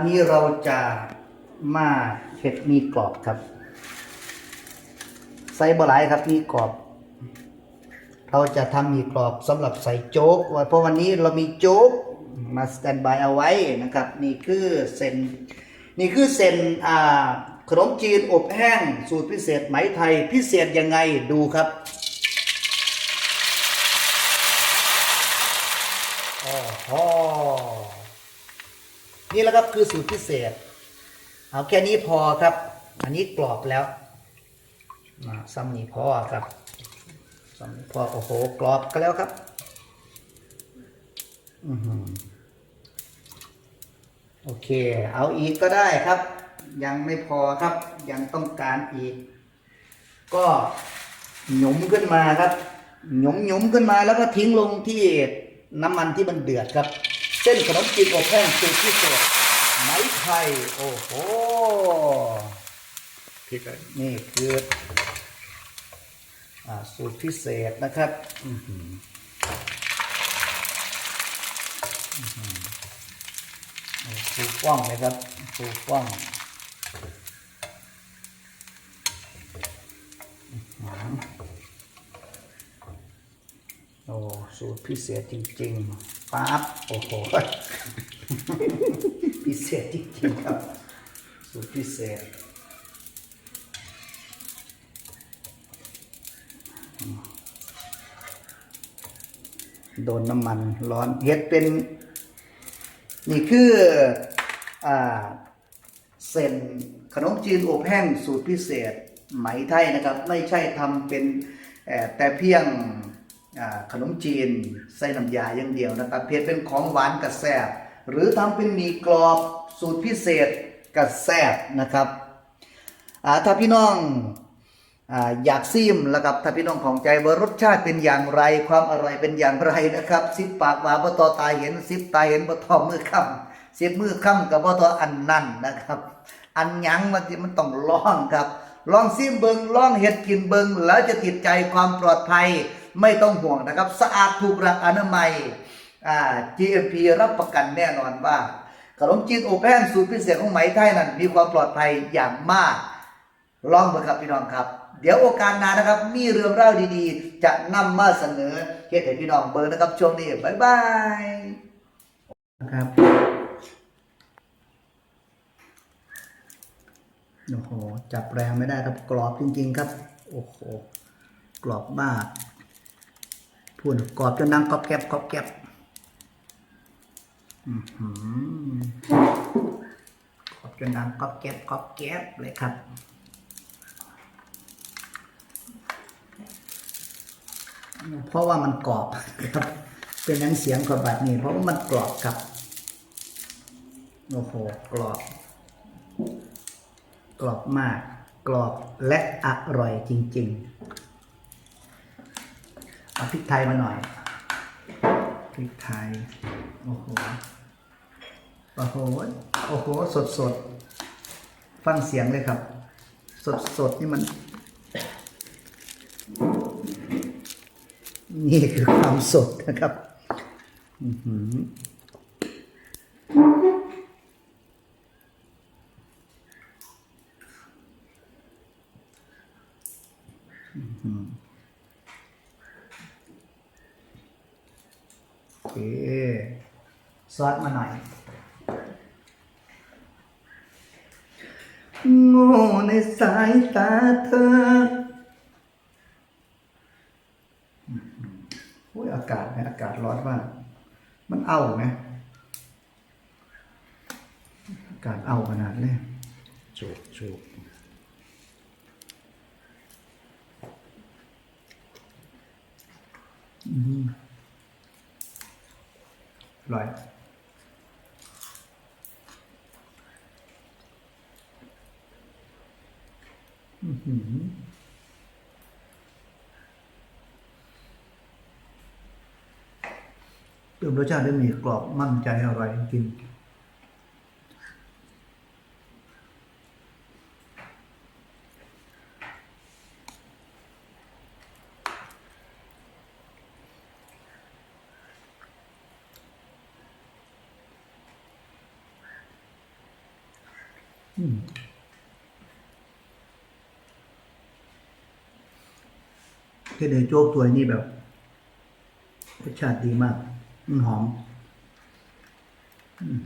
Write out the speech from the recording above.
ันนี้เราจะมาเห็ดมีกรอบครับใส่บะหลายครับมีกรอบ เราจะทำมีกรอบสำหรับใส่โจ๊กไว้เพราะวันนี้เรามีโจ๊กมาสแตนบายเอาไว้นะครับ นี่คือเส้นนี่คือเส้นอ่าขนมจีนอบแห้ง สูตรพิเศษไหมไทย พิเศษยังไงดูครับโอ้โห นี่แหละครับคือสูตรพิเศษ เอาแค่นี้พอครับ อันนี้กรอบแล้วมาซ้ำนี้พอครับสองพอโอ้โหกรอบก็แล้วครับอือหือโอเค เอาอีกก็ได้ครับ ยังไม่พอครับ ยังต้องการอีก ก็หยุมขึ้นมาครับหยุมหยุมขึ้นมาแล้วก็ทิ้งลงที่น้ำมันที่มันเดือดครับ เส้นขนมจีนอบแห้งสูตรพิเศษไหมไทยโอ้โหพริกอะไรนี่คืออาสูตรพิเศษนะครับอื้อหืออื้อหือนี่ฟูฟ่องเลยครับฟูฟ่องอื้อหือโอ้สูตรพิเศษจริง ๆ ปั๊บโอ้โหพิเศษจริงๆครับสูตรพิเศษโดนน้ำมันร้อนเฮ็ดเป็น นี่คืออ่าเส้นขนมจีนอบแห้งสูตรพิเศษไหมไทยนะครับ ไม่ใช่ทำเป็นเอ่อแต่เพียง ขนมจีนใส่น้ำยาอย่างเดียวนะครับเพียเป็นของหวานกระแซบหรือทำเป็นหมีกรอบสูตรพิเศษกระแซบนะครับถ้าพี่น้องออยากซิมแล้วกับถ้าพี่น้องของใจว่ารสชาติเป็นอย่างไรความอร่อยเป็นอย่างไรนะครับสิบปากว่าบ่ตอตาเห็นสิบตาเห็นบ่ทอมือค่ำสิบมือค่ำกับบ่ตออันนั่นนะครับ อันยังมันมันต้องลองครับ ลองซิมเบิงลองเห็ดกินเบิงแล้วจะติดใจความปลอดภัย ไม่ต้องห่วงนะครับ สะอาดถูกหลักอนามัยอ่า GMP รับประกันแน่นอนว่าขนมจีนอบแห้งสูตรพิเศษของไหมไทยนั้น มีความปลอดภัยอย่างมาก ลองเถอะครับพี่น้องครับ เดี๋ยวโอกาสหน้านะครับ มีเรื่องเล่าดีๆ จะนำมาเสนอเฮ็ดให้พี่น้องเบิ่งนะครับ ช่วงนี้บ๊ายบายนะครับโอ้โหจับแรงไม่ได้ครับกรอบจริง ๆ ครับ โอ้โหกรอบมาก พูดกรอบจนนังกรอบแกบกรอบแกบอือหือกรอบจนนังกรอบแกบกรอบแกบเลยครับเพราะว่ามันกรอบครับ เป็นนังเสียงกรอบแบบนี้ เพราะว่ามันกรอบครับโอ้โหกรอบ กรอบมาก กรอบและอร่อยจริง ๆ เอาพริกไทยมาหน่อยพริกไทย โอ้โห โอ้โห โอ้โห สดสดฟังเสียงเลยครับ สดสดนี่มัน นี่คือความสดนะครับ อือหือ โอเค ซอสมาหน่อย โง่ในสายตาเธอโอ้ยอากาศเนี่ยอากาศร้อนมากมันเอาไหมอากาศเอาขนาดเลยจูบจูบอ ร้อยอื้อหือเติมรสชาติได้มีกรอบมั่นใจอร่อยจริง ๆอืมคือเดยโจ๊กตัวนี้แบบรสชาติดีมาก มันหอม อืม